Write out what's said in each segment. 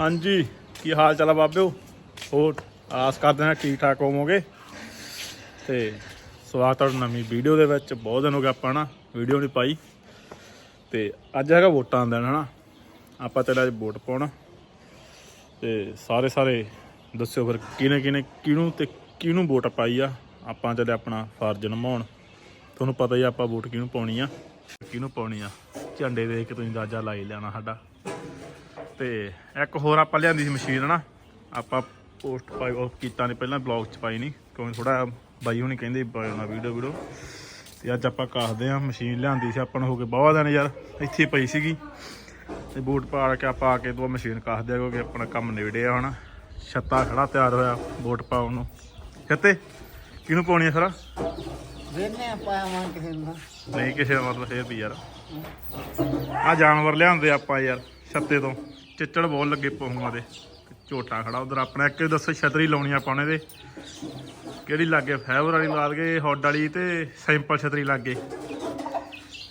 ਹਾਂਜੀ, ਕੀ ਹਾਲ ਚਾਲ ਆ ਬਾਬਿਓ? ਹੋਰ, ਆਸ ਕਰਦੇ ਹਾਂ ਠੀਕ ਠਾਕ ਹੋਵੋਗੇ। ਤੇ ਸਵਾਗਤ ਹੈ ਤੁਹਾਡਾ ਨਵੀਂ ਵੀਡੀਓ ਦੇ ਵਿੱਚ। ਬਹੁਤ ਦਿਨ ਹੋ ਗਏ ਆਪਾਂ ਨਾ ਵੀਡੀਓ ਨਹੀਂ ਪਾਈ। ਤੇ ਅੱਜ ਹੈਗਾ ਵੋਟਾਂ ਦਾ ਦਿਨ, ਹਨਾ? ਆਪਾਂ ਚੱਲੇ ਅੱਜ ਵੋਟ ਪਾਉਣਾ। ਤੇ ਸਾਰੇ ਸਾਰੇ ਦੱਸਿਓ ਫਿਰ ਕਿਹਨੇ ਕਿਹਨੇ ਕਿਹਨੂੰ ਤੇ ਕਿਹਨੂੰ ਵੋਟ ਪਾਈ ਆ? ਆਪਾਂ ਚੱਲੇ ਆਪਣਾ ਫਰਜ਼ ਨਿਭਾਉਣ। ਤੁਹਾਨੂੰ ਪਤਾ ਹੀ ਆਪਾਂ ਵੋਟ ਕਿਹਨੂੰ ਪਾਉਣੀ ਆ, ਕਿਹਨੂੰ ਪਾਉਣੀ ਆ? ਝੰਡੇ ਦੇਖ ਕੇ ਤੁਸੀਂ ਅੰਦਾਜ਼ਾ ਲਾਈ ਲੈਣਾ ਸਾਡਾ। ਤੇ ਇੱਕ ਹੋਰ ਆਪਾਂ ਲਿਆਂਦੀ ਸੀ ਮਸ਼ੀਨ ਨਾ ਆਪਾਂ ਪੋਸਟ ਪਾਈ ਉਹ ਕੀਤਾ ਨਹੀਂ ਪਹਿਲਾਂ ਬਲੌਗ ਚ ਪਾਈ ਨਹੀਂ ਕਿਉਂਕਿ ਥੋੜਾ ਬਾਈ ਹੁਣੀ ਕਹਿੰਦੇ ਪਾਉਣਾ ਵੀਡੀਓ ਵੀਡੀਓ। ਤੇ ਅੱਜ ਆਪਾਂ ਕਾਹਦੇ ਆ ਮਸ਼ੀਨ ਲਿਆਂਦੀ ਸੀ ਆਪਾਂ ਨੂੰ ਹੋ ਗਏ ਬਹੁਤ ਦਿਨ ਯਾਰ ਇੱਥੇ ਪਈ ਸੀਗੀ। ਤੇ ਬੂਟ ਪਾ ਕੇ ਆਪਾਂ ਆ ਕੇ ਦੋ ਮਸ਼ੀਨ ਕਾਹਦੇ ਆ ਕਿਉਂਕਿ ਆਪਣਾ ਕੰਮ ਨਿਬੜਿਆ ਹੁਣ ਛੱਤਾ ਖੜਾ ਤਿਆਰ ਹੋਇਆ ਬੂਟ ਪਾਉਣ ਨੂੰ। ਛੱਤੇ ਕਿਹਨੂੰ ਪਾਉਣੀ ਆ ਫਿਰ ਵੇਨੇ ਪਾਇਆ ਮਾਂ ਕਿਸੇ ਨੂੰ ਨਹੀਂ ਕਿਸੇ ਦਾ ਮਤਲਬ ਫੇਰ ਵੀ ਯਾਰ। ਆ ਜਾਨਵਰ ਲਿਆਂਦੇ ਆਪਾਂ ਯਾਰ ਛੱਤੇ ਤੋਂ। ਚਿੱਚੜ ਬਹੁਤ ਲੱਗੇ ਪਹੂਆਂ ਦੇ। ਝੋਟਾ ਖੜਾ ਉਧਰ, ਆਪਣਾ ਇੱਕ ਦੱਸੋ ਛਤਰੀ ਲਾਉਣੀ ਆਪਾਂ ਉਹਨੇ ਦੇ। ਕਿਹੜੀ ਲੱਗੇ, ਫਾਈਬਰ ਵਾਲੀ ਲਾ ਦਗੇ ਹੌਡ ਵਾਲੀ ਤੇ ਸਿੰਪਲ ਛਤਰੀ ਲੱਗੇ।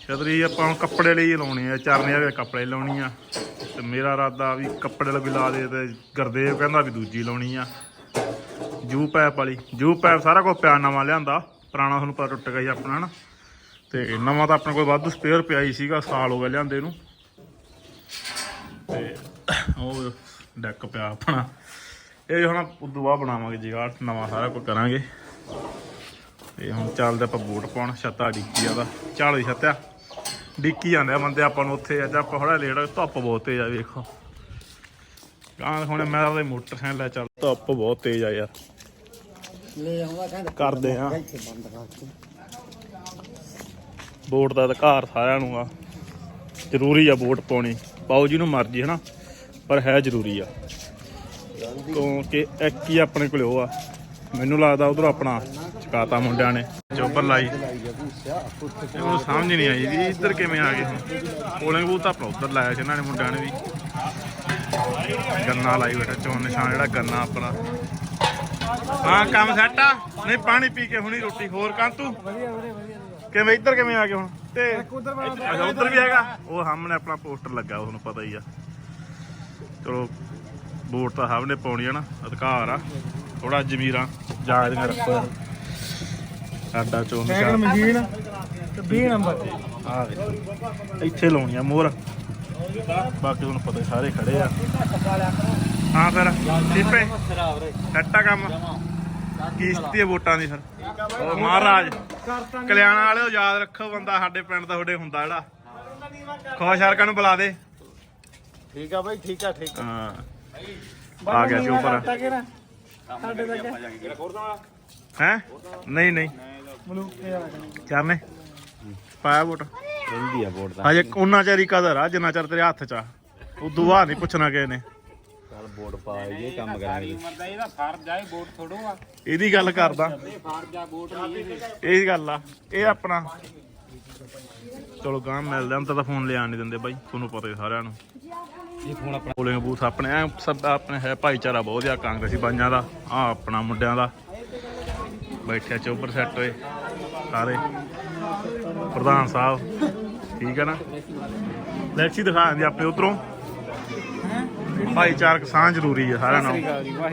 ਛਤਰੀ ਆਪਾਂ ਕੱਪੜੇ ਲਈ ਲਾਉਣੀ ਆ, ਚਰਨੇ ਵਾਲੇ ਕੱਪੜੇ ਲਾਉਣੀ ਆ। ਤੇ ਮੇਰਾ ਇਰਾਦਾ ਵੀ ਕੱਪੜੇ ਲਈ ਲਾ ਦੇ ਤੇ ਗੁਰਦੇਵ ਕਹਿੰਦਾ ਵੀ ਦੂਜੀ ਲਾਉਣੀ ਆ। ਜੂ ਪੈਪ ਵਾਲੀ, ਜੂ ਪੈਪ ਸਾਰਾ ਕੁਝ ਪਿਆ ਨਵਾਂ ਲਿਆਂਦਾ, ਪੁਰਾਣਾ ਤੁਹਾਨੂੰ ਪਤਾ ਟੁੱਟ ਗਿਆ ਸੀ ਆਪਣਾ ਹਨਾ ਤੇ ਨਵਾਂ ਤਾਂ ਆਪਣੇ ਕੋਲ ਵਾਧੂ ਸਪੇਅਰ ਪਿਆ ਹੀ ਸੀਗਾ, ਸਾਲ ਹੋ ਗਿਆ ਲਿਆਂਦੇ ਨੂੰ। ਤੇ ਉਹ ਡੈਕ ਪਿਆ ਆਪਣਾ। ਇਹ ਹੁਣ ਉਦੋਂ ਬਾਅਦ ਬਣਾਵਾਂਗੇ ਜਿਗਾੜ ਨਵਾਂ ਸਾਰਾ ਕੁਝ ਕਰਾਂਗੇ। ਤੇ ਹੁਣ ਚੱਲਦੇ ਆਪਾਂ ਬੂਟ ਪਾਉਣ ਛੱਤਾ ਡਿੱਕੀ ਆ ਦਾ ਝਾੜੀ ਛੱਤਿਆ। ਡਿੱਕੀ ਜਾਂਦੇ ਆ ਬੰਦੇ ਆਪਾਂ ਨੂੰ ਉੱਥੇ ਅੱਜ ਆਪਾਂ ਥੋੜਾ ਲੇਟ ਧੁੱਪ ਬਹੁਤ ਤੇਜ਼ ਆ ਵੇਖੋ। ਕਾਂ ਹੁਣ ਮੈਂ ਉਹਦੇ ਮੋਟਰਸਾਈਕਲ ਲੈ ਚੱਲ ਧੁੱਪ ਬਹੁਤ ਤੇਜ਼ ਆ ਯਾਰ। ਲੈ ਆਉਂਦਾ ਕਹਿੰਦਾ ਕਰਦੇ ਆ। ਵੋਟ ਦਾ ਅਧਿਕਾਰ ਸਾਰਿਆਂ ਨੂੰ ਆ। ਜ਼ਰੂਰੀ ਆ ਵੋਟ ਪਾਉਣੀ। ਪਾਓ ਜਿਹਨੂੰ ਮਰਜ਼ੀ ਹਨਾ? ਪਰ ਹੈ ਜ਼ਰੂਰੀ ਆ। ਕਿਉਂਕਿ ਇੱਕ ਹੀ ਆਪਣੇ ਕੋਲ ਉਹ ਆ। ਮੈਨੂੰ ਲੱਗਦਾ ਉਧਰ ਆਪਣਾ ਚਕਾਤਾ ਮੁੰਡਿਆਂ ਨੇ ਚੋਬਰ ਲਾਈ। ਇਹ ਉਹਨੂੰ ਸਮਝ ਨਹੀਂ ਆਈ ਵੀ ਇੱਧਰ ਕਿਵੇਂ ਆ ਗਏ ਪੋਲਿੰਗ ਬੂਥ ਤਾਂ ਆਪਣਾ ਉੱਧਰ ਲਾਇਆ ਸੀ ਇਹਨਾਂ ਨੇ ਮੁੰਡਿਆਂ ਨੇ ਵੀ। ਗੰਨਾ ਲਾਈ ਬੈਠਾ ਚੋਣ ਨਿਸ਼ਾਨ ਜਿਹੜਾ ਗੰਨਾ ਆਪਣਾ। ਹਾਂ ਕੰਮ ਸੈੱਟ ਆ। ਨਹੀਂ ਪਾਣੀ ਪੀ ਕੇ ਹੁਣੀ ਰੋਟੀ ਹੋਰ ਵਧੀਆ ਵਧੀਆ ਕਿਵੇਂ ਇੱਧਰ ਕਿਵੇਂ ਆ ਗਏ ਹੁਣ? ਤੇ ਅੱਛਾ ਉੱਧਰ ਵੀ ਹੈਗਾ? ਉਹ ਸਾਹਮਣੇ ਆਪਣਾ ਪੋਸਟਰ ਲੱਗਾ ਉਹ ਤੁਹਾਨੂੰ ਪਤਾ ਹੀ ਆ। ਚਲੋ ਵੋਟ ਤਾਂ ਸਭ ਨੇ ਪਾਉਣੀ ਆ ਨਾ ਅਧਿਕਾਰ ਆ। ਥੋੜਾ ਜ਼ਮੀਰਾਂ ਜਾਗਦੀਆਂ ਰੱਖੋ। ਸਾਡਾ ਚੋਣ ਸੈਕੰਡ ਮਸ਼ੀਨ ਤੇ 20 ਨੰਬਰ। ਆ ਦੇ ਇੱਥੇ ਲਾਉਣੀ ਆ ਮੋਹਰ। ਬਾਕੀ ਤੁਹਾਨੂੰ ਪਤਾ ਸਾਰੇ ਖੜੇ ਆ। ਹਾਂ ਫਿਰ ਟਿੱਪੇ। ਸੱਟਾ ਕੰਮ। ਕੀ ਸਥਿਤੀ ਹੈ ਵੋਟਾਂ ਦੀ ਫਿਰ। ਮਹਾਰਾਜ ਕਲਿਆਣਾ ਵਾਲਿਓ ਯਾਦ ਰੱਖੋ ਬੰਦਾ ਸਾਡੇ ਪਿੰਡ ਦਾ ਤੁਹਾਡੇ ਹੁੰਦਾ ਜਿਹੜਾ। ਖੁਸ਼ ਹਰਕਾਂ ਨੂੰ ਬੁਲਾ ਦੇ। ਠੀਕ ਆ ਬਾਈ ਠੀਕ ਆ ਠੀਕ ਹਾਂ। ਆ ਗਿਆ ਸੀ ਉੱਪਰ। ਸਾਡੇ ਤੱਕ ਹੈ? ਨਹੀਂ ਨਹੀਂ। ਮਲੂਕੇ ਚਰਨੇ ਪਾਇਆ ਵੋਟ। ਜਲਦੀ ਆ ਵੋਟ ਦਾ ਹਜੇ ਉਹਨਾਂ ਚਿਰ ਹੀ ਕਦਰ ਆ ਜਿੰਨਾ ਚਿਰ ਤੇਰੇ ਹੱਥ ਚ ਆ। ਉਦੋਂ ਬਾਅਦ ਨਹੀਂ ਪੁੱਛਣਾ ਕਿਸੇ ਨੇ। ਚੱਲ ਵੋਟ ਪਾ ਇਹ ਕੰਮ ਕਰਾਂਗੇ ਇਹਦਾ ਫਰਜ਼ ਆਏ ਵੋਟ ਥੋੜੋ ਆ ਇਹਦੀ ਗੱਲ ਕਰਦਾ। ਫਰਜ਼ ਆ ਵੋਟ ਨਹੀਂ ਇਹ ਗੱਲ ਆ। ਇਹ ਆਪਣਾ। ਚਲੋ ਗਾਂ ਮਿਲਦੇ ਹਾਂ ਤਾਂ ਫੋਨ ਲਿਆਣ ਨਹੀਂ ਦਿੰਦੇ ਬਾਈ। ਤੁਹਾਨੂੰ ਪਤਾ ਸਾਰਿਆਂ ਨੂੰ। ਇਹ ਫੋਨ ਆਪਣਾ ਪੋਲਿੰਗ ਬੂਥ ਆਪਣੇ ਐਂ ਸਭ ਆਪਣੇ ਹੈ ਭਾਈਚਾਰਾ ਬਹੁਤ ਆ ਕਾਂਗਰਸੀ ਬਾਈਆਂ ਦਾ ਆ ਆਪਣਾ ਮੁੰਡਿਆਂ ਦਾ। ਬੈਠਿਆ ਚੋਬਰ ਸੈੱਟ ਹੋਏ ਸਾਰੇ। ਪ੍ਰਧਾਨ ਸਾਹਿਬ ਠੀਕ ਹੈ ਨਾ? ਲੈਕਸੀ ਦਿਖਾ ਦਿੰਦੇ ਆਪਣੇ ਉਧਰੋਂ। ਭਾਈਚਾਰਕ ਸਾਂਝ ਜ਼ਰੂਰੀ ਹੈ ਸਾਰਿਆਂ ਨੂੰ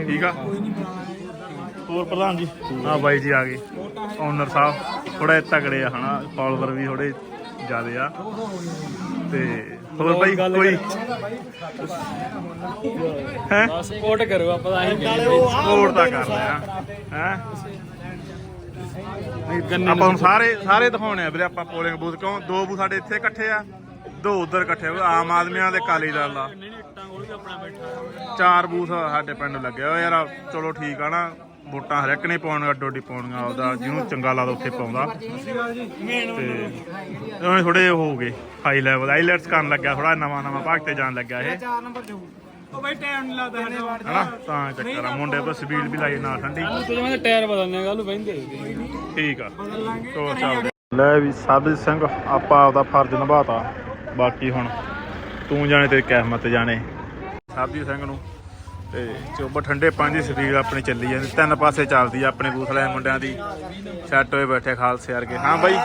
ਠੀਕ ਆ? ਹੋਰ ਪ੍ਰਧਾਨ ਜੀ? ਆ ਬਾਈ ਜੀ ਆ ਗਏ। ਓਨਰ ਸਾਹਿਬ ਥੋੜਾ ਤਗੜੇ ਆ ਹਨਾ? ਫਾਲੋਵਰ ਵੀ ਥੋੜੇ ਜ਼ਿਆਦੇ ਆ। ਤੇ ਹੋਰ ਬਾਈ ਕੋਈ ਹੈ? ਸਪੋਰਟ ਕਰੋ ਆਪਾਂ ਤਾਂ ਆਹੀ ਸਪੋਰਟ ਤਾਂ ਕਰ ਲਿਆ ਹੈ? ਆਪਾਂ ਹੁਣ ਸਾਰੇ ਸਾਰੇ ਦਿਖਾਉਣੇ ਆ ਵੀਰੇ ਆਪਾਂ ਪੋਲਿੰਗ ਬੂਥ ਕਿਉਂ? ਦੋ ਬੂਥ ਸਾਡੇ ਇੱਥੇ ਇਕੱਠੇ ਆ ਦੋ ਉਧਰ ਇਕੱਠੇ ਆ ਆਮ ਆਦਮੀਆਂ ਦੇ। ਕਾਲੀ ਦਲ ਦਾ ਚਾਰ ਬੂਥ ਸਾਡੇ ਪਿੰਡ ਲੱਗੇ ਹੋਏ ਯਾਰ ਚਲੋ ਠੀਕ ਆ ਨਾ। ਵੋਟਾਂ ਹਰ ਇੱਕ ਨੇ ਪਾਉਣੀਆਂ ਅੱਡੋ ਅੱਡੀ ਪਾਉਣੀਆਂ ਆਪਦਾ ਜਿਹਨੂੰ ਚੰਗਾ ਲੱਗਦਾ ਉੱਥੇ ਪਾਉਂਦਾ। ਤੇ ਉਹਨੇ ਥੋੜੇ ਹੋ ਗਏ ਹਾਈ ਲੈਵਲ ਆਈਲੈਟਸ ਕਰਨ ਲੱਗਿਆ ਥੋੜਾ ਨਵਾਂ ਨਵਾਂ ਭਾਗ ਤੇ ਜਾਣ ਲੱਗਿਆ ਇਹ। 4 ਨੰਬਰ ਜੋ ਉਹ ਬਾਈ ਟਾਈਮ ਨਹੀਂ ਲੱਗਦਾ ਹਨੇ? ਤਾਂ ਚੱਕਰ ਆ ਮੁੰਡੇ ਪਰ ਸਪੀਡ ਵੀ ਲਾਈ ਨਾ ਠੰਡੀ। ਤੇ ਮੈਂ ਟਾਇਰ ਬਦਲਨੇ ਗੱਲ ਬੈਂਦੇ ਠੀਕ ਆ ਤੋ ਚੱਲਦੇ ਲੈ ਵੀ ਸਾਬਿਤ ਸਿੰਘ ਆਪਾਂ ਆਪਦਾ ਫਰਜ਼ ਨਿਭਾਤਾ। ਬਾਕੀ ਹੁਣ ਤੂੰ ਜਾਣੇ ਤੇ ਕਿਸਮਤ ਜਾਣੇ। ਸਾਬਿਤ ਸਿੰਘ ਨੂੰ ਤੇ ਚੋਬਾ ਠੰਡੇ ਪਾਣੀ ਦੀ ਸਰੀਰ ਆਪਣੀ ਚੱਲੀ ਜਾਂਦੀ ਤਿੰਨ ਪਾਸੇ ਚੱਲਦੀ ਆ ਆਪਣੇ ਬੂਥਲੇ ਮੁੰਡਿਆਂ ਦੀ। ਸੈੱਟ ਹੋਏ ਬੈਠੇ ਖਾਲਸੇ ਵਰਗੇ। ਹਾਂ ਬਾਈ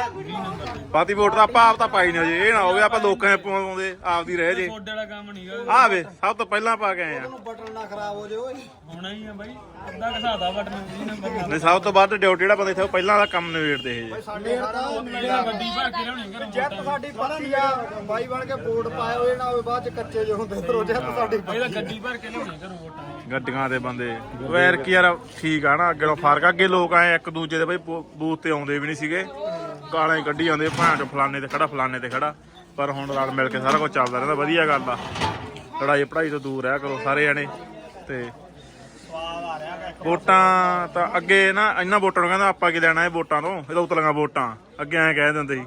ਪਾਤੀ ਵੋਟ ਤਾਂ ਆਪਾਂ ਆਪ ਤਾਂ ਪਾਈ ਨਹੀਂ ਜੇ ਇਹ ਨਾ ਹੋਵੇ ਆਪਾਂ ਲੋਕਾਂ ਦੇ ਪਾਉਂਦੇ ਆਪਦੀ ਰਹਿ ਜੇ। ਵਾਲਾ ਕੰਮ ਆ ਵੇ ਸਭ ਤੋਂ ਪਹਿਲਾਂ ਪਾ ਕੇ ਆਏ ਆ। ਬਟਨ ਨਾ ਖਰਾਬ ਹੋ ਜਾਓ ਹੋਣਾ ਹੀ ਆ ਬਾਈ ਅੱਧਾ ਘਸਾਦਾ ਬਟਨ 20 ਨੰਬਰ ਨਹੀਂ ਸਭ ਤੋਂ ਵੱਧ ਡਿਊਟੀ ਜਿਹੜਾ ਬੰਦਾ ਇੱਥੇ ਉਹ ਪਹਿਲਾਂ ਦਾ ਕੰਮ ਨਿਬੇੜਦੇ ਇਹ ਜੇ। ਸਾਡੇ ਕੇ ਲਿਆਉਣੀ ਘਰੋਂ ਜੈਤ ਸਾਡੀ ਪੱਤੀ ਆ। ਬਾਈ ਬਣ ਕੇ ਵੋਟ ਪਾਏ ਹੋਏ ਨਾ ਹੋਵੇ ਬਾਅਦ ਚ ਕੱਚੇ ਜਿਹੇ ਹੁੰਦੇ ਤਰੋ ਜੈਤ ਸਾਡੀ ਇਹਦਾ ਗੱਡੀ ਭਰ ਕੇ ਲਿਆਉਣੀ ਘਰੋਂ ਵੋਟਾਂ। ਗੱਡੀਆਂ ਦੇ ਬੰਦੇ। ਵੈਰ ਕੀ ਯਾਰ ਠੀਕ ਆ ਨਾ ਅੱਗੇ ਨੂੰ ਫ਼ਰਕ ਆ। ਅੱਗੇ ਲੋਕ ਆਏ, ਇੱਕ ਦੂਜੇ ਦੇ ਬਈ ਬੂਥ ਤੇ ਆਉਂਦੇ ਵੀ ਨਹੀਂ ਸੀਗੇ। ਗਾਲਾਂ ਹੀ ਕੱਢੀ ਜਾਂਦੇ ਭਾਂ ਚ ਫਲਾਣੇ ਤੇ ਖੜਾ, ਫਲਾਣੇ ਤੇ ਖੜਾ। ਪਰ ਹੁਣ ਰਲ ਮਿਲ ਕੇ ਸਾਰਾ ਕੁਝ ਚੱਲਦਾ ਰਹਿੰਦਾ, ਵਧੀਆ ਗੱਲ ਆ। ਲੜਾਈ ਪੜਾਈ ਤੋਂ ਦੂਰ ਰਹਿ ਕਰੋ ਸਾਰੇ ਜਣੇ। ਤੇ ਵੋਟਾਂ ਤਾਂ ਅੱਗੇ ਨਾ ਇਹਨਾਂ ਵੋਟਾਂ ਨੂੰ ਕਹਿੰਦਾ ਆਪਾਂ ਕੀ ਲੈਣਾ ਇਹ ਵੋਟਾਂ ਤੋਂ, ਇਹ ਤਾਂ ਉਤਲੀਆਂ ਵੋਟਾਂ। ਅੱਗੇ ਐਂ ਕਹਿ ਦਿੰਦੇ ਸੀ।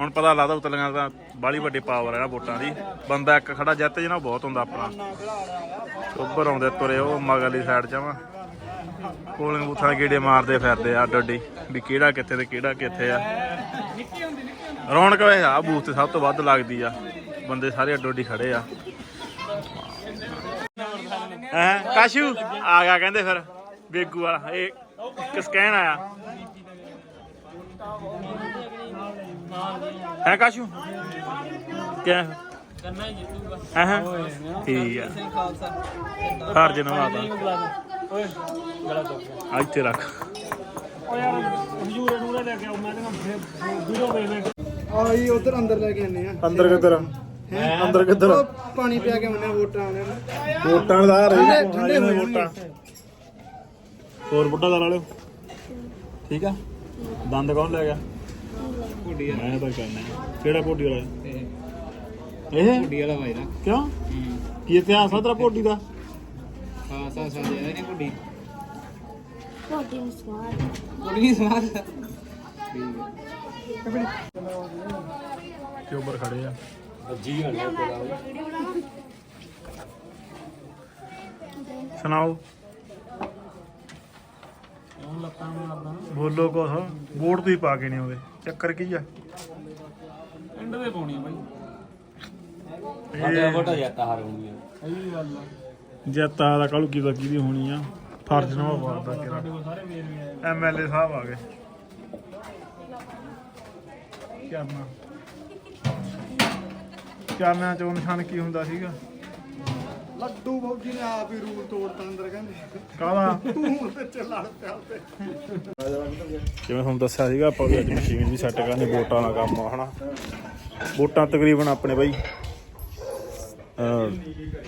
ਹੁਣ ਪਤਾ ਲੱਗਦਾ ਉਤਲੀਆਂ ਦਾ ਬਾਲੀ ਵੱਡੀ ਪਾਵਰ ਹੈ ਨਾ ਵੋਟਾਂ ਦੀ। ਬੰਦਾ ਇੱਕ ਖੜਾ ਜਿੱਤ ਜਣਾ, ਬਹੁਤ ਹੁੰਦਾ ਆਪਣਾ। ਉੱਪਰ ਆਉਂਦੇ ਤੁਰੇ, ਉਹ ਮਗਰਲੀ ਸਾਈਡ ਜਾਵਾਂ ਪੋਲਿੰਗ ਬੂਥਾਂ ਦੇ ਗੇੜੇ ਮਾਰਦੇ ਫਿਰਦੇ ਆ, ਅੱਡ ਵੀ ਕਿਹੜਾ ਕਿੱਥੇ ਤੇ ਕਿਹੜਾ ਕਿੱਥੇ ਆ। ਰੌਣਕ ਵੇ ਆ, ਬੂਥ ਤੇ ਸਭ ਤੋਂ ਵੱਧ ਲੱਗਦੀ ਆ। ਬੰਦੇ ਸਾਰੇ ਅੱਡੋ ਅੱਡੀ ਖੜੇ ਆ। ਹੈ, ਕਾਸ਼ੂ? ਆ ਗਿਆ ਕਹਿੰਦੇ ਫਿਰ, ਬੇਗੂ ਵਾਲਾ। ਇਹ ਕਿਸ ਕਹਿਣ ਆਇਆ? ਹੈ ਕਾਸ਼ੂ? ਕਿਆ? ਕਰਨਾ ਹੀ ਜਿੱਤੂਗਾ ਹੈ? ਠੀਕ ਆ। ਹਰ ਜਨਮ ਆਦਾ ਓਏ ਗਲਾ ਤੋਂ ਆ ਇੱਥੇ ਰੱਖ। ਓ ਯਾਰ ਹਜੂਰ ਨੂਰੇ ਲੈ ਕੇ ਆਉ ਮੈਂ ਤਾਂ ਵੀਡੀਓ ਵੇਖ ਆਈ ਉਧਰ ਅੰਦਰ ਲੈ ਕੇ ਆਨੇ ਆ। ਅੰਦਰ ਕਿੱਧਰ ਅੰਦਰ ਕਿੱਧਰ ਪਾਣੀ ਪਿਆ ਕੇ ਆਉਨੇ ਆ ਵੋਟਾਂ ਵਾਲਿਆਂ ਨੂੰ। ਵੋਟਾਂ ਦਾ ਰਹੀ। ਠੰਡੇ- ਠੰਡੇ ਹੋਏ ਵੋਟਾਂ। ਹੋਰ ਬੁੱਢਾ ਦਾ ਲਾ ਲਿਓ। ਠੀਕ ਆ? ਦੰਦ ਕੌਣ ਲੈ ਗਿਆ? ਕੁੜੀ ਮੈਂ ਤਾਂ ਕਰਨਾ ਕਿਹੜਾ ਪੋਡੀ ਵਾਲਾ? ਇਹ ਕੁੜੀ ਵਾਲਾ ਭਾਈ ਨਾ ਕਿਉਂ? ਕੀ ਇਤਿਹਾਸ ਆ ਤੇਰਾ ਪੋਡੀ ਦਾ? ਹਾਂ ਸਾ ਸਾ ਦੇ ਨਹੀਂ ਕੁੜੀ Protein squad. ਕੁੜੀ ਨਹੀਂ ਸਮਾਰ ਕਿ ਉੱਪਰ ਖੜੇ ਆ। ਸੁਣਾਓ। ਲੱਤਾਂ ਮਾਰਦਾ ਬੋਲੋ ਕੁਛ। ਵੋਟ ਤੁਸੀਂ ਪਾ ਕੇ ਨਹੀਂ ਆਉਂਦੇ। ਚੱਕਰ ਕੀ ਆ? ਐਂਡ ਦੇ ਪਾਉਣੀ ਆ ਬਾਈ। ਵੋਟਾਂ ਜਿੱਤਾ ਹਾਰ ਹੋਣੀ ਆ ਸਹੀ ਗੱਲ ਆ। ਜੱਤਾ ਦਾ ਕਾਲੂ ਕੀ ਦਾ ਕਿਹਦੀ ਹੋਣੀ ਆ। ਫਰਜ਼ ਨਾ ਵਾਰਦਾ ਕਿਰਾ ਸਾਡੇ ਕੋਲ ਸਾਰੇ ਮੇਰ ਵੀ ਆਏ। ਐਮਐਲਏ ਸਾਹਿਬ ਆ ਗਏ। ਕਰਨਾ ਚਾਨਣਾ ਚੋਂ ਨਿਸ਼ਾਨ ਕੀ ਹੁੰਦਾ ਸੀਗਾ? ਲੱਡੂ ਫੌਜੀ ਨੇ ਆਪ ਹੀ ਰੂਲ ਤੋੜਤਾ ਅੰਦਰ ਕਹਿੰਦੇ। ਕਾਹਦਾ? ਤੂੰ ਤੇ ਚੱਲਣ ਪਿਆ ਤੇ ਜਿਵੇਂ ਤੁਹਾਨੂੰ ਦੱਸਿਆ ਸੀਗਾ ਆਪਾਂ ਵੀ ਅੱਜ ਮਸ਼ੀਨ ਵੀ ਸੈੱਟ ਕਰਨੀ ਵੋਟਾਂ ਦਾ ਕੰਮ ਆ ਹਨਾ। ਵੋਟਾਂ ਤਕਰੀਬਨ ਆਪਣੇ ਬਾਈ ਅ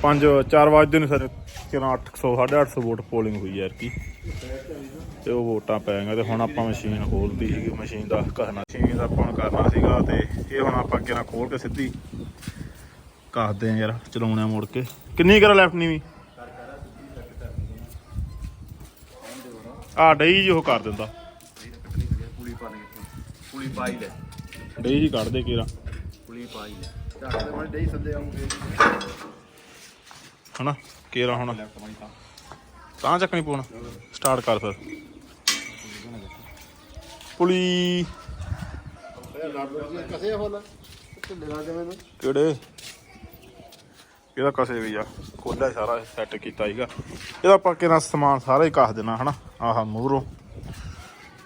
5 4 ਵਜੇ ਨੂੰ ਸਰ। ਕਿਰਾਂ 800 850 ਵੋਟ ਪੋਲਿੰਗ ਹੋਈ ਯਾਰ ਕੀ ਤੇ ਉਹ ਵੋਟਾਂ ਪੈ ਗਈਆਂ ਤੇ ਹੁਣ ਆਪਾਂ ਮਸ਼ੀਨ ਖੋਲਦੀ ਸੀਗੀ। ਮਸ਼ੀਨ ਦਾ ਕਰਨਾ ਦਾ ਆਪਾਂ ਹੁਣ ਕਰਨਾ ਸੀਗਾ ਤੇ ਇਹ ਹੁਣ ਆਪਾਂ ਕਿਰਾਂ ਖੋਲ ਕੇ ਸਿੱਧੀ ਕੱਸਦੇ ਆ ਯਾਰ, ਚਲਾਉਣੇ ਆ ਕੇ। ਕਿੰਨੀ ਕਰਾ ਲੈਫਟ ਨਹੀਂ ਆ ਡਈ ਜੀ ਉਹ ਕਰ ਦਿੰਦਾ। ਪੁਲੀ ਪਾ ਦੇ ਪੁਲੀ ਪਾਈ ਲੈ ਡਈ ਜੀ ਕੱਢ ਦੇ ਕੇਰਾ। ਪੁਲੀ ਪਾਈ ਲੈ ਚੱਲ ਮੈਂ ਡਈ ਸੱਦੇ ਆਉਂਗੇ ਹਨਾ, ਕੇਰਾ ਹੁਣ। ਤਾਂ ਚੱਕਣੀ ਪੂਣ। ਸਟਾਰਟ ਕਰ ਫਿਰ। ਪੁਲੀ। ਕਸੇ ਫੁੱਲ ਢਿੱਲੇ ਲੱਗ ਮੈਨੂੰ ਕਿਹੜੇ? ਇਹਦਾ ਕਸੇ ਵੀ ਆ, ਖੋਲਿਆ ਸਾਰਾ ਸੈੱਟ ਕੀਤਾ ਸੀਗਾ। ਇਹਦਾ ਆਪਾਂ ਕਿਹੜਾ ਸਮਾਨ ਸਾਰਾ ਹੀ ਕੱਸ ਦੇਣਾ, ਹਨਾ? ਆਹ ਮੂਹਰੋਂ।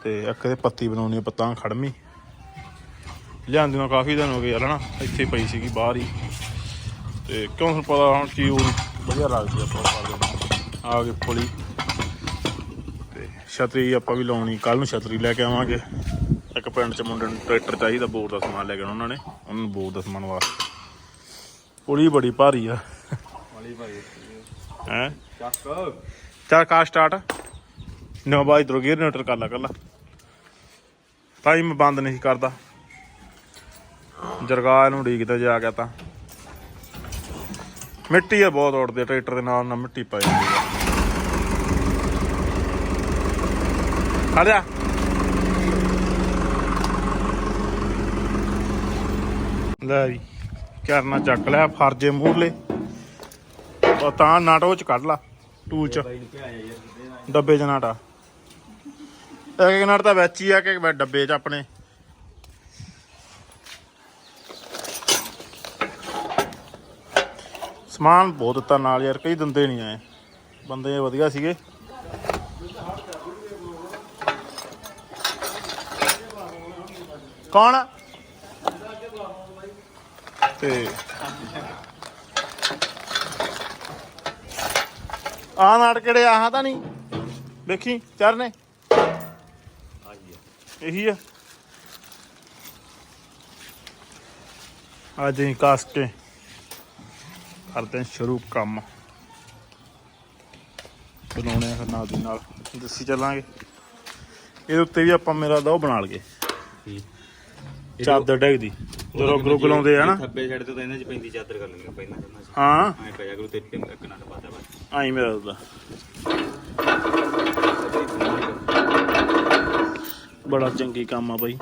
ਤੇ ਇੱਕ ਦੇ ਪੱਤੀ ਬਣਾਉਣੀ ਪੱਤਾਂ ਖੜਮੀ। ਲਿਆਂਦੀ ਨੂੰ ਕਾਫੀ ਦਿਨ ਹੋ ਗਏ ਯਾਰ, ਹਨਾ? ਇੱਥੇ ਪਈ ਸੀਗੀ ਬਾਹਰ ਹੀ। ਤੇ ਕਿਉਂ ਤੁਹਾਨੂੰ ਪਤਾ ਹੁਣ ਚੀਜ਼ ਉਹ ਵਧੀਆ ਲੱਗਦੀ ਆਪਾਂ ਕਰ ਆ ਗਈ ਪੁਲੀ ਤੇ ਛਤਰੀ ਆਪਾਂ ਵੀ ਲਾਉਣੀ ਕੱਲ ਨੂੰ ਛਤਰੀ ਲੈ ਕੇ ਆਵਾਂਗੇ। ਇੱਕ ਪਿੰਡ ਚ ਮੁੰਡੇ ਨੂੰ ਟਰੈਕਟਰ ਚਾਹੀਦਾ, ਬੋਰ ਦਾ ਸਮਾਨ ਲੈ ਕੇ ਆਉਣਾ ਉਹਨਾਂ ਨੇ। ਉਹਨਾਂ ਨੂੰ ਬੋਰ ਦਾ ਸਮਾਨ ਵਾਸਤੇ। ਪੁਲੀ ਬੜੀ ਭਾਰੀ ਆ। ਵਾਲੀ ਭਾਈ ਹੈ? ਚੱਕ ਚੱਲ ਕਾ ਸਟਾਰਟ ਨੋ ਬਾਈ ਇਧਰੋਂ ਗੇਅਰ ਨਿਊਟਰ ਕਰ ਲਾ ਕੱਲਾ ਟਾਈਮ ਬੰਦ ਨਹੀਂ ਕਰਦਾ। ਜਰਗਾ ਨੂੰ ਢੀਕਦਾ ਜਾ ਗਿਆ ਤਾਂ। ਮਿੱਟੀ ਆ ਬਹੁਤ ਉੱਡਦੀ ਆ, ਟਰੈਕਟਰ ਦੇ ਨਾਲ ਨਾਲ ਮਿੱਟੀ ਪੈ ਜਾਂਦੀ ਆ। ਆ ਜਾ। ਲੈ ਵੀ। ਕਰਨਾ ਚੱਕ ਲਿਆ, ਫਰਜੇ ਮੂਹਰਲੇ। ਉਹ ਤਾਂ ਨਾਟੋ ਚ ਕੱਢ ਲਾ ਟੂਲ ਚ। ਡੱਬੇ ਚ ਨਾਟਾ। ਇੱਕ ਇੱਕ ਨਾਟ ਤਾਂ ਵਿੱਚ ਹੀ ਆ ਕਿ ਡੱਬੇ ਚ ਆਪਣੇ। ਸਮਾਨ ਬਹੁਤ ਦਿੱਤਾ ਨਾਲ ਯਾਰ, ਕਈ ਦਿੰਦੇ ਨਹੀਂ ਆਏ। ਬੰਦੇ ਵਧੀਆ ਸੀਗੇ। ਕੌਣ? ਤੇ ਆਹ ਨਾਟ ਕਿਹੜੇ ਆਹ ਤਾਂ ਨਹੀਂ? ਦੇਖੀ ਚਰਨੇ? ਇਹੀ ਆ। ਅੱਜ ਹੀ ਕਾਸਟ ਕਰਦੇ ਹਾਂ ਸ਼ੁਰੂ ਕੰਮ। ਬਣਾਉਣੇ ਆ ਫਿਰ ਨਾਲ ਦੀ ਨਾਲ। ਦੱਸੀ ਚੱਲਾਂਗੇ। ਇਹਦੇ ਉੱਤੇ ਵੀ ਆਪਾਂ ਮੇਰਾ ਦਾ ਉਹ ਬਣਾ ਲਗੇ ਚਾਦਰ ਡੈਗਦੀ। ਜਦੋਂ ਗਰੁੱਪ ਲਾਉਂਦੇ ਆ ਨਾ। ਥੱਬੇ ਛੱਡ ਤੋਂ ਤਾਂ ਇਹਨਾਂ 'ਚ ਪੈਂਦੀ ਚਾਦਰ ਕਰ ਲੈਂਦੇ ਪਹਿਲਾਂ ਕਰਨਾ ਸੀ। ਹਾਂ। ਐਂ ਪਿਆ ਕਰੂ ਤੇ ਇੱਕ ਨਾਲ ਪਾਤਾ ਬਸ। ਆਈ ਮੇਰਾ ਦਾ ਬੜਾ ਚੰਗੀ ਕੰਮ ਆ ਬਾਈ।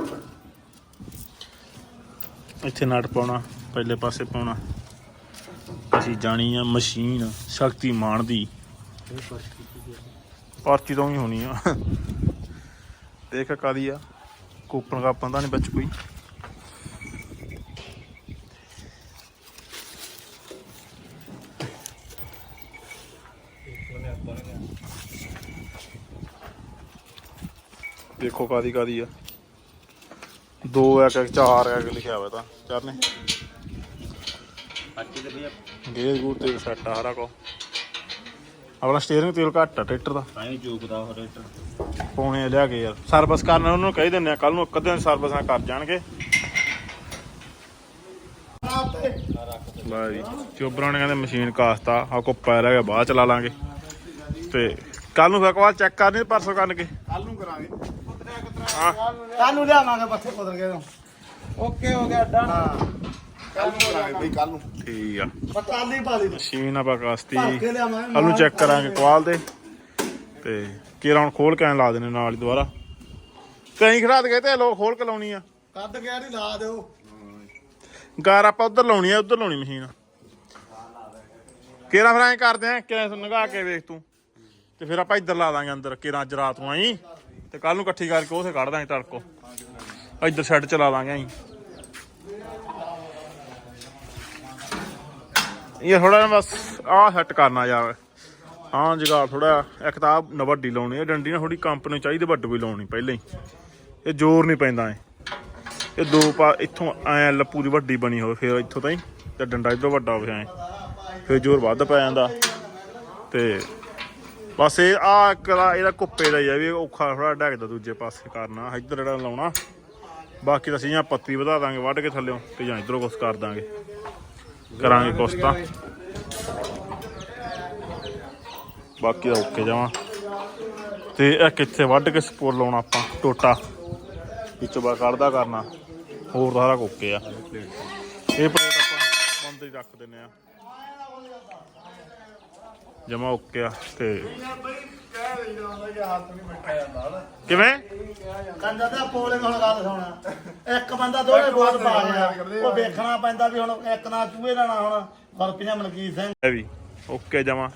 ਇੱਥੇ ਨਟ ਪਾਉਣਾ ਪਹਿਲੇ ਪਾਸੇ ਪਾਉਣਾ। ਅਸੀਂ ਜਾਣੀ ਆ ਮਸ਼ੀਨ ਸ਼ਕਤੀਮਾਨ ਦੀ। ਪਰਚੀ ਤੋਂ ਹੀ ਹੋਣੀ ਆ। ਦੇਖ ਕਾਦੀ ਆ। ਕੂਪਨ ਕਾਪਨ ਤਾਂ ਨਹੀਂ ਵਿੱਚ ਕੋਈ। ਦੇਖੋ ਕਾਦੀ ਕਾਦੀ ਆ। ਦੋ ਇੱਕ ਇੱਕ ਚਾਰ ਇੱਕ ਲਿਖਿਆ ਹੋਇਆ ਤਾਂ। ਚਾਰ ਨੇ ਪਰਚੀ ਤੇ ਭਈਆ ਗੇਅਰ ਗੂਰ ਤੇ ਸੈੱਟ ਆ ਸਾਰਾ ਕੋ ਆਪਣਾ ਸਟੀਅਰਿੰਗ ਤੇਲ ਘੱਟ ਆ ਟਰੈਕਟਰ ਦਾ। ਤਾਂ ਹੀ ਜੋਗਦਾ ਹੋ ਰੇਟਰ ਪੌਣੇ ਲਿਆ ਕੇ ਯਾਰ। ਸਰਵਿਸ ਕਰਨ ਉਹਨਾਂ ਨੂੰ ਕਹਿ ਦਿੰਦੇ ਆ ਕੱਲ ਨੂੰ ਇੱਕ ਦਿਨ ਸਰਵਿਸਾਂ ਕਰ ਜਾਣਗੇ। ਲੈ ਜੀ ਚੋਬਰਾਂ ਨੇ ਕਹਿੰਦੇ ਮਸ਼ੀਨ ਕਾਸਤਾ ਆ ਕੋ ਪੈ ਰਹਿ ਗਿਆ ਬਾਅਦ ਚਲਾ ਲਾਂਗੇ। ਤੇ ਕੱਲ ਨੂੰ ਫਿਰ ਕਵਾਲ ਚੈੱਕ ਕਰਨੀ ਪਰਸੋਂ ਕਰਨਗੇ। ਕੱਲ ਨੂੰ ਕਰਾਂਗੇ। ਹਾਂ ਕੱਲ ਨੂੰ ਲਿਆਵਾਂਗੇ ਬੱਥੇ ਕੁਦਰ ਕੇ ਓਕੇ ਹੋ ਗਿਆ ਡਨ ਹਾਂ। ਕੱਲ ਨੂੰ ਕਰਾਂਗੇ ਬਈ ਕੱਲ ਨੂੰ। ਠੀਕ ਆ। ਪਟਾਲੀ ਪਾ ਲਈ ਮਸ਼ੀਨ ਆਪਾਂ ਕਾਸਤੀ। ਭਰ ਕੇ ਲਿਆਵਾਂਗੇ ਕੱਲ ਨੂੰ ਚੈੱਕ ਕਰਾਂਗੇ ਕਵਾਲ ਦੇ। ਤੇ ਕੀਰਾ ਹੁਣ ਖੋਲ ਕੇ ਐਂ ਲਾ ਦੇਣੇ ਨਾਲ ਹੀ ਦੁਬਾਰਾ। ਕਈ ਖੜਾ ਦੇ ਤੇ ਲੋਕ ਖੋਲ ਕੇ ਲਾਉਣੀ ਆ। ਕੱਢ ਗਿਆ ਨਹੀਂ ਲਾ ਦਿਓ। ਗਾਰ ਆਪਾਂ ਉਧਰ ਲਾਉਣੀ ਆ ਉਧਰ ਲਾਉਣੀ ਮਸ਼ੀਨ। ਕੀਰਾ ਫਿਰ ਐਂ ਕਰਦੇ ਆ ਕਿਵੇਂ ਨਗਾ ਕੇ ਵੇਖ ਤੂੰ। ਤੇ ਫਿਰ ਆਪਾਂ ਇੱਧਰ ਲਾ ਦਾਂਗੇ ਅੰਦਰ ਕੀਰਾ ਅੱਜ ਰਾਤ ਨੂੰ ਆਈ। ਤੇ ਕੱਲ ਨੂੰ ਇਕੱਠੀ ਕਰਕੇ ਉਥੇ ਕੱਢ ਦਾਂਗੇ ਤੜਕੋ। ਇੱਧਰ ਸ਼ੈੱਡ ਚਲਾ ਦਾਂਗੇ ਆਈ ਇਹ ਥੋੜਾ ਬਸ ਆਹ ਸੈੱਟ ਕਰਨਾ ਯਾਰ। ਹਾਂ ਜਗਾ ਥੋੜਾ ਇੱਕ ਤਾਂ ਆਹ ਵੱਡੀ ਲਾਉਣੀ ਹੈ। ਡੰਡੀ ਨਾ ਥੋੜੀ ਕੰਪਨੀ ਚਾਹੀਦੀ, ਵੱਡ ਕੋਈ ਲਾਉਣੀ ਪਹਿਲਾਂ ਹੀ। ਇਹ ਜ਼ੋਰ ਨਹੀਂ ਪੈਂਦਾ ਐ। ਇਹ ਦੋ ਪਾ ਇੱਥੋਂ ਐ ਲੱਪੂ ਦੀ ਵੱਡੀ ਬਣੀ ਹੋਵੇ, ਫਿਰ ਇੱਥੋਂ ਤਾਈਂ। ਤੇ ਡੰਡਾ ਇਧਰੋਂ ਵੱਡਾ ਹੋਵੇ ਐ। ਫਿਰ ਜ਼ੋਰ ਵੱਧ ਪੈ ਜਾਂਦਾ। ਤੇ ਬਸ ਇਹ ਆ ਕਰਾ ਇਹਦਾ ਕੁੱਪੇ ਦਾ ਹੀ ਆ ਵੀ ਔਖਾ ਥੋੜਾ ਡੈਗਦਾ ਦੂਜੇ ਪਾਸੇ ਕਰਨਾ, ਇੱਧਰ ਜਿਹੜਾ ਲਾਉਣਾ। ਬਾਕੀ ਤਾਂ ਅਸੀਂ ਜਾਂ ਪੱਤੀ ਵਧਾ ਦਾਂਗੇ, ਵੱਢ ਕੇ ਥੱਲਿਓਂ ਤੇ ਜਾਂ ਇਧਰੋਂ ਕੁਛ ਕਰ ਦਾਂਗੇ। ਕਰਾਂਗੇ ਕੁਛ ਤਾਂ। ਬਾਕੀ ਦਾ ਓਕੇ ਜਾਵਾਂ। ਤੇ ਇਹ ਕਿੱਥੇ ਵੱਢ ਕੇ ਸਪੋਰ ਲਾਉਣਾ ਆਪਾਂ? ਟੋਟਾ। ਵਿੱਚੋਂ ਬਾ ਕੱਢਦਾ ਕਰਨਾ। ਹੋਰ ਸਾਰਾ ਕੋਕੇ ਆ। ਇਹ ਪਲੇਟ ਆਪਾਂ ਬੰਦ ਹੀ ਰੱਖ ਦਿੰਨੇ ਆ। ਜਮਾ ਓਕੇ ਆ ਤੇ ਕਿਵੇਂ? ਕੰਜਾ ਤੇ ਪੋਲੇ ਹੁਣ ਗੱਲ ਸੁਣਾ। ਇੱਕ ਬੰਦਾ ਦੋਵੇਂ ਗੋਲ ਪਾ ਗਿਆ ਉਹ ਵੇਖਣਾ ਪੈਂਦਾ ਵੀ ਹੁਣ ਇੱਕ ਨਾਲ ਚੂਹੇ ਨਾਲ ਨਾ ਹੁਣ ਫਰਪੀਆਂ ਮਲਕੀਤ ਸਿੰਘ। ਇਹ ਵੀ ਓਕੇ ਜਮਾ।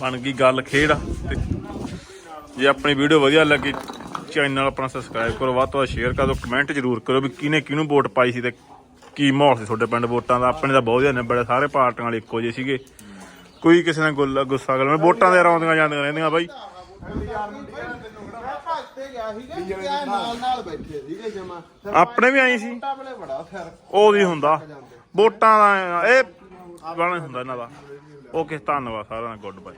ਬਣ ਗਈ ਗੱਲ ਖੇਡ ਤੇ ਜੇ ਆਪਣੀ ਵੀਡੀਓ ਵਧੀਆ ਲੱਗੀ ਚੈਨਲ ਆਪਣਾ ਸਬਸਕ੍ਰਾਈਬ ਕਰੋ ਵੱਧ ਤੋਂ ਵੱਧ ਸ਼ੇਅਰ ਕਰ ਕਮੈਂਟ ਜ਼ਰੂਰ ਕਰੋ ਵੀ ਕਿਹਨੇ ਕਿਹਨੂੰ ਵੋਟ ਪਾਈ ਸੀ ਤੇ ਕੀ ਮਾਹੌਲ ਸੀ ਤੁਹਾਡੇ ਪਿੰਡ ਵੋਟਾਂ ਦਾ। ਆਪਣੇ ਤਾਂ ਬਹੁਤ ਜ਼ਿਆਦਾ ਬੜੇ ਸਾਰੇ ਪਾਰਟੀਆਂ ਵਾਲੇ ਇੱਕੋ ਜਿਹੇ ਸੀਗੇ। ਕੋਈ ਕਿਸੇ ਨਾਲ ਗੁੱਲਾ ਗੁੱਸਾ ਕਰ ਵੋਟਾਂ ਦੇ ਰੌਂਦੀਆਂ ਜਾਂਦੀਆਂ ਰਹਿੰਦੀਆਂ ਬਾਈ। ਨਾਲ ਨਾਲ ਬੈਠੇ ਸੀਗੇ ਜਮਾ। ਆਪਣੇ ਵੀ ਆਈ ਸੀ। ਬੜਾ ਫਿਰ। ਉਹਦੀ ਹੁੰਦਾ। ਵੋਟਾਂ ਦਾ ਇਹ ਬਣਾ ਹੁੰਦਾ ਇਹਨਾਂ ਦਾ। ਓਕੇ ਧੰਨਵਾਦ ਸਾਰਿਆਂ ਦਾ। Good bye.